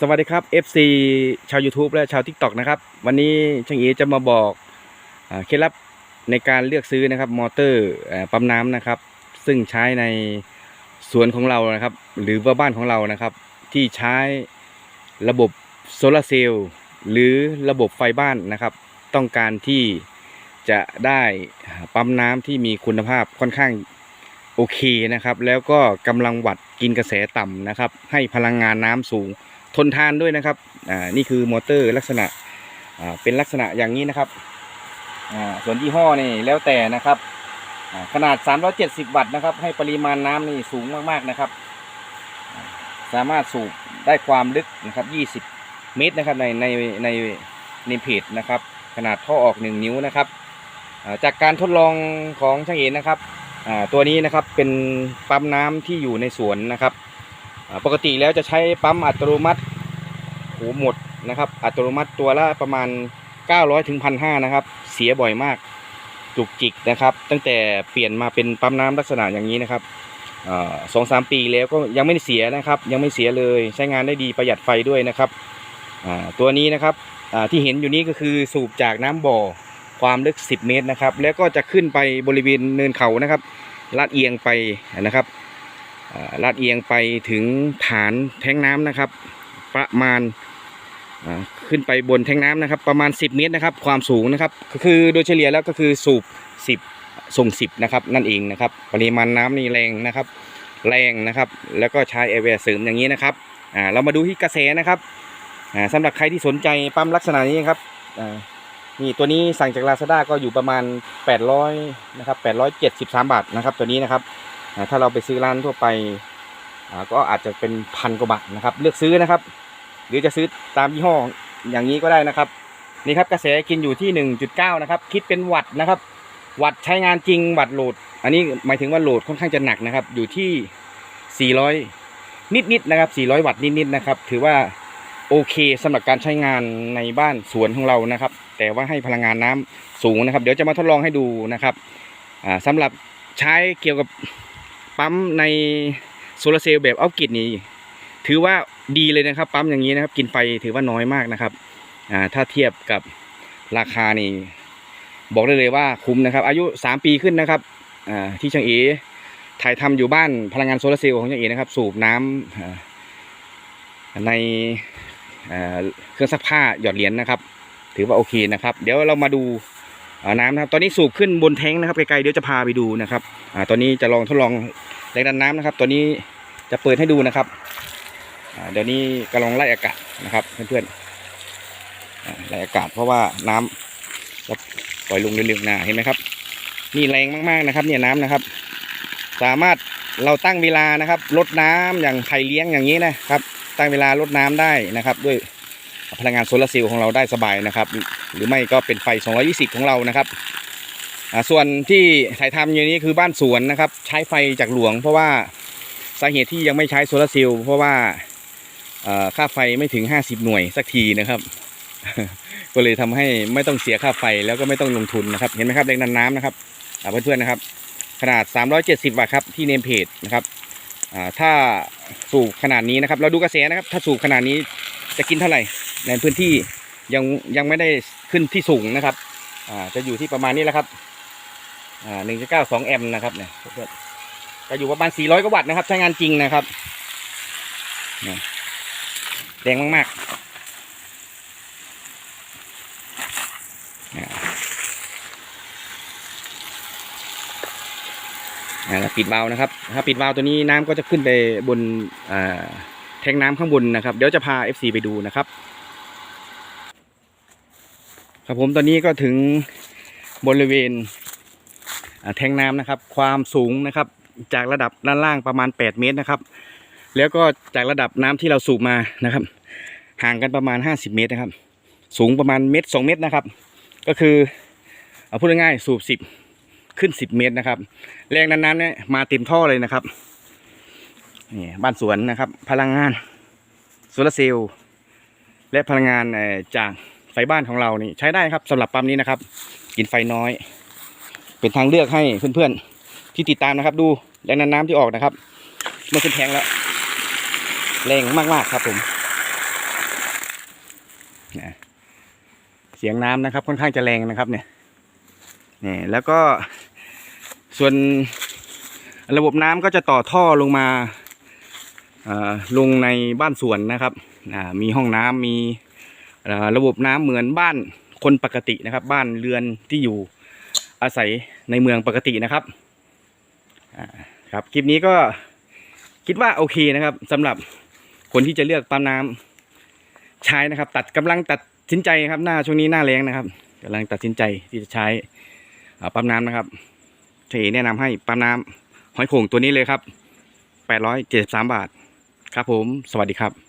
สวัสดีครับ FC ชาว YouTube และชาว TikTok นะครับ วันนี้ช่างเอจะมาบอกเคล็ดลับในการเลือกซื้อนะครับ มอเตอร์ปั๊มน้ำนะครับ ซึ่งใช้ในสวนของเรานะครับ หรือว่าบ้านของเรานะครับ ที่ใช้ระบบโซลาร์เซลล์หรือระบบไฟบ้านนะครับ ต้องการที่จะได้ปั๊มน้ำที่มีคุณภาพค่อนข้างโอเคนะครับ แล้วก็กำลังวัดกินกระแสต่ำนะครับ ให้พลังงานน้ำสูง ทนทานด้วยนะครับอ่านี่คือมอเตอร์ลักษณะอ่าเป็นลักษณะอย่างนี้นะครับอ่าส่วนยี่ห้อนี่แล้วแต่นะครับอ่าขนาด 370 วัตต์นะครับ ให้ปริมาณน้ำนี่สูงมากๆนะครับ สามารถสูบได้ความลึกนะครับ20 เมตรนะครับในในในในเพจนะครับ ขนาดท่อออก 1 นิ้วนะครับอ่าจากการทดลองของช่างเอ็นนะครับอ่าตัวนี้นะครับเป็นปั๊มน้ำที่อยู่ในสวนนะครับ ปกติแล้วจะใช้ปั๊มอัตโนมัติโหหมดนะครับ อัตโนมัติตัวละประมาณ 900ถึง1,500นะครับ เสียบ่อยมากจุกจิกนะครับ ตั้งแต่เปลี่ยนมาเป็นปั๊มน้ำลักษณะอย่างนี้นะครับสองสามปีแล้วก็ยังไม่เสียนะครับ ยังไม่เสียเลยใช้งานได้ดีประหยัดไฟด้วยนะครับตัวนี้นะครับที่เห็นอยู่นี้ก็คือสูบจากน้ำบ่อความลึก 10 เมตรนะครับ แล้วก็จะขึ้นไปบริเวณเนินเขานะครับลาดเอียงไปนะครับ ลาดเอียงไปถึงฐานแท้งน้ำนะครับ ประมาณขึ้นไปบนแท้งน้ำนะครับ ประมาณ 10 เมตรนะครับ ความสูงนะครับก็คือโดยเฉลี่ยแล้วก็คือสูบ 10 ส่ง 10 นะครับ นั่นเองนะครับปริมาณน้ำนี่แรงนะครับ แรงนะครับ แล้วก็ใช้แอร์แวร์เสริมอย่างนี้นะครับอ่าเรามาดูที่กระแสนะครับอ่าสำหรับใครที่สนใจปั๊มลักษณะนี้ครับอ่านี่ตัวนี้สั่งจาก Lazada ก็อยู่ประมาณ 800นะครับ873 บาทนะครับ ตัวนี้นะครับ ถ้าเราไปซื้อร้านทั่วไปก็อาจจะเป็นพันกว่าบาทนะครับ เลือกซื้อนะครับ หรือจะซื้อตามยี่ห้ออย่างนี้ก็ได้นะครับ นี่ครับกระแสกินอยู่ที่ 1.9 นะครับ คิดเป็นวัตต์นะครับ วัตต์ใช้งานจริงวัตต์โหลด อันนี้หมายถึงว่าโหลดค่อนข้างจะหนักนะครับ อยู่ที่ 400 นิดๆนะครับ 400 วัตต์นิดๆนะครับ ถือว่าโอเคสำหรับการใช้งานในบ้านสวนของเรานะครับ แต่ว่าให้พลังงานน้ำสูงนะครับ เดี๋ยวจะมาทดลองให้ดูนะครับอ่าสำหรับใช้เกี่ยวกับ ปั๊มในโซลาร์เซลล์แบบเอากิดนี่ถือว่าดีเลยนะครับ ปั๊มอย่างนี้นะครับ กินไฟถือว่าน้อยมากนะครับอ่าถ้าเทียบกับราคานี่บอกได้เลยว่าคุ้มนะครับ อายุ 3 ปีขึ้นนะครับอ่าที่ช่างเอถ่ายทำอยู่บ้านพลังงานโซลาร์เซลล์ของช่างเอนะครับ สูบน้ำอ่าในเครื่องซักผ้าหยอดเหรียญนะครับ ถือว่าโอเคนะครับ เดี๋ยวเรามาดู น้ำนะครับ ตอนนี้สูบขึ้นบนแท้งนะครับไกลๆเดี๋ยวจะพาไปดูนะครับอ่าตอนนี้จะลองทดลองแรงดันน้ำนะครับตัวนี้จะเปิดให้ดูนะครับอ่าเดี๋ยวนี้กำลังไล่อากาศนะครับเพื่อนๆไล่อากาศเพราะว่าน้ำจะปล่อยลงเร็วๆนะเห็นไหมครับ นี่แรงมากๆนะครับ เนี่ยน้ำนะครับ สามารถเราตั้งเวลานะครับลดน้ำอย่างไข่เลี้ยงอย่างนี้นะครับ ตั้งเวลาลดน้ำได้นะครับ ด้วย พลังงานโซลาร์เซลล์ของเราได้สบายนะครับ หรือไม่ก็เป็นไฟ 220 ของเรานะครับส่วนที่ถ่ายทำอยู่นี้คือบ้านสวนนะครับ ใช้ไฟจากหลวง เพราะว่าสาเหตุที่ยังไม่ใช้โซลาร์เซลล์เพราะว่าค่าไฟไม่ถึง 50 หน่วยสักทีนะครับ ก็เลยทำให้ไม่ต้องเสียค่าไฟแล้วก็ไม่ต้องลงทุนนะครับ เห็นไหมครับแรงดันน้ำนะครับอ่าเพื่อนๆนะครับ ขนาด 370 วัตต์ครับที่เนมเพจนะครับถ้าสูบขนาดนี้นะครับ เราดูกระแสนะครับ ถ้าสูบขนาดนี้ จะกินเท่าไหร่ ในพื้นที่ยังยังไม่ได้ขึ้นที่สูงนะครับ อ่าจะอยู่ที่ประมาณนี้แหละครับ อ่าหนึ่งจุดเก้าสองแอมป์นะครับเนี่ยจะอยู่ประมาณสี่ร้อยกว่าวัตต์นะครับ ใช้งานจริงนะครับแรงมากๆนี่ยอ่าแล้วปิดวาล์วนะครับ ถ้าปิดวาล์วตัวนี้น้ำก็จะขึ้นไปบนอ่า แทงน้ำข้างบนนะครับ เดี๋ยวจะพา FC ไปดูนะครับ ครับผมตอนนี้ก็ถึงบริเวณแทงน้ำนะครับ ความสูงนะครับ จากระดับด้านล่างประมาณ 8 เมตรนะครับ แล้วก็จากระดับน้ำที่เราสูบมานะครับ ห่างกันประมาณ 50 เมตรนะครับ สูงประมาณเมตร2เมตรนะครับ ก็คือเอาพูดง่ายๆสูบ 10 ขึ้น 10 เมตรนะครับ แรงดันน้ำเนี่ยมาเต็มท่อเลยนะครับ นี่บ้านสวนนะครับ พลังงานโซลาร์เซลล์และพลังงานจากไฟบ้านของเรานี่ใช้ได้ครับสำหรับปั๊มนี้นะครับ กินไฟน้อย เป็นทางเลือกให้เพื่อนๆที่ติดตามนะครับ ดูแรงนน้ำที่ออกนะครับเมื่อขึ้นแทงแล้วแรงมากๆครับผมเสียงน้ำนะครับ ค่อนข้างจะแรงนะครับเนี่ยนี่แล้วก็ส่วนระบบน้ำก็จะต่อท่อลงมา ลงในบ้านสวนนะครับมีห้องน้ำมีระบบน้ำเหมือนบ้านคนปกตินะครับ บ้านเรือนที่อยู่อาศัยในเมืองปกตินะครับครับ คลิปนี้ก็คิดว่าโอเคนะครับสำหรับคนที่จะเลือกปั๊มน้ำใช้นะครับ ตัดกำลังตัดสินใจครับหน้าช่วงนี้หน้าแรงนะครับกำลังตัดสินใจที่จะใช้ปั๊มน้ำนะครับเฉยแนะนำให้ปั๊มน้ำหอยโข่งตัวนี้เลยครับ 873 บาท ครับผม สวัสดีครับ